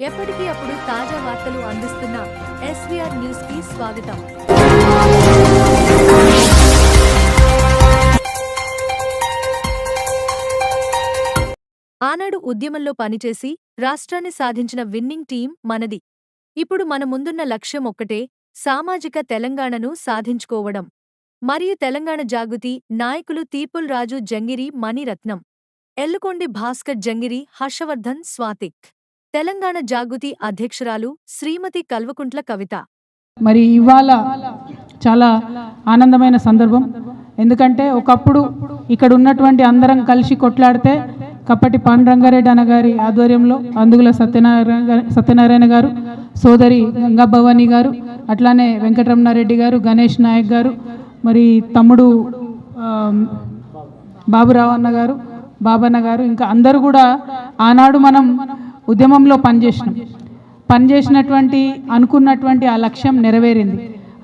ఎప్పటికీ అప్పుడు తాజా వార్తలు అందిస్తున్న ఎస్వీఆర్ న్యూస్కి స్వాగతం. ఆనాడు ఉద్యమంలో పనిచేసి రాష్ట్రాన్ని సాధించిన విన్నింగ్ టీం మనది. ఇప్పుడు మన ముందున్న లక్ష్యం ఒక్కటే సామాజిక తెలంగాణను సాధించుకోవడం. మరియు తెలంగాణ జాగృతి నాయకులు తీపుల్ రాజు జంగిరి మణిరత్నం. ఎల్లుకొండి భాస్కర్ జంగిరి హర్షవర్ధన్ స్వాతిక్. తెలంగాణ జాగృతి అధ్యక్షురాలు శ్రీమతి కల్వకుంట్ల కవిత. మరి ఇవాళ చాలా ఆనందమైన సందర్భం. ఎందుకంటే ఒకప్పుడు ఇక్కడ ఉన్నటువంటి అందరం కలిసి కొట్లాడితే కప్పటి పాండురంగారెడ్డి అన్నగారి ఆధ్వర్యంలో అందుగుల సత్యనారాయణ గారు సత్యనారాయణ గారు సోదరి గంగా భవాని గారు అట్లానే వెంకటరమణారెడ్డి గారు గణేష్ నాయక్ గారు మరి తమ్ముడు బాబురావు అన్న గారు బాబన్న గారు ఇంకా అందరూ కూడా ఆనాడు మనం ఉద్యమంలో పనిచేసినాం. పనిచేసినటువంటి అనుకున్నటువంటి ఆ లక్ష్యం నెరవేరింది.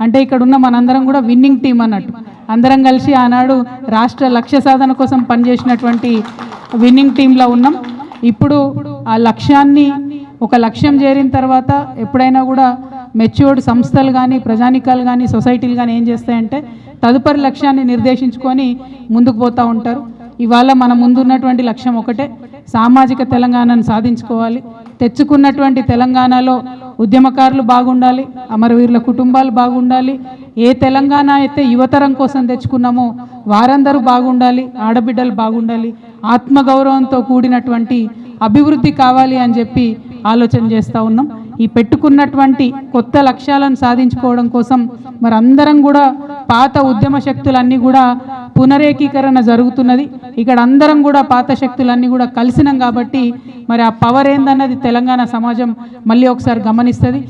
అంటే ఇక్కడ ఉన్న మనందరం కూడా విన్నింగ్ టీం అన్నట్టు. అందరం కలిసి ఆనాడు రాష్ట్ర లక్ష్య సాధన కోసం పనిచేసినటువంటి విన్నింగ్ టీంలో ఉన్నాం. ఇప్పుడు ఆ లక్ష్యాన్ని ఒక లక్ష్యం చేరిన తర్వాత ఎప్పుడైనా కూడా మెచ్యూర్డ్ సంస్థలు కానీ ప్రజానికాలు కానీ సొసైటీలు కానీ ఏం చేస్తాయంటే తదుపరి లక్ష్యాన్ని నిర్దేశించుకొని ముందుకు పోతూ ఉంటారు. ఇవాళ మన ముందున్నటువంటి లక్ష్యం ఒకటే సామాజిక తెలంగాణను సాధించుకోవాలి. తెచ్చుకున్నటువంటి తెలంగాణలో ఉద్యమకారులు బాగుండాలి అమరవీరుల కుటుంబాలు బాగుండాలి. ఏ తెలంగాణ అయితే యువతరం కోసం తెచ్చుకున్నామో వారందరూ బాగుండాలి ఆడబిడ్డలు బాగుండాలి ఆత్మగౌరవంతో కూడినటువంటి అభివృద్ధి కావాలి అని చెప్పి ఆలోచన చేస్తూ ఉన్నాం. ఈ పెట్టుకున్నటువంటి కొత్త లక్ష్యాలను సాధించుకోవడం కోసం మరందరం కూడా పాత ఉద్యమ శక్తులన్నీ కూడా పునరేకీకరణ జరుగుతున్నది. ఇక్కడ అందరం కూడా పాత శక్తులన్నీ కూడా కలిసినాం కాబట్టి మరి ఆ పవర్ ఏందన్నది తెలంగాణ సమాజం మళ్ళీ ఒకసారి గమనిస్తుంది.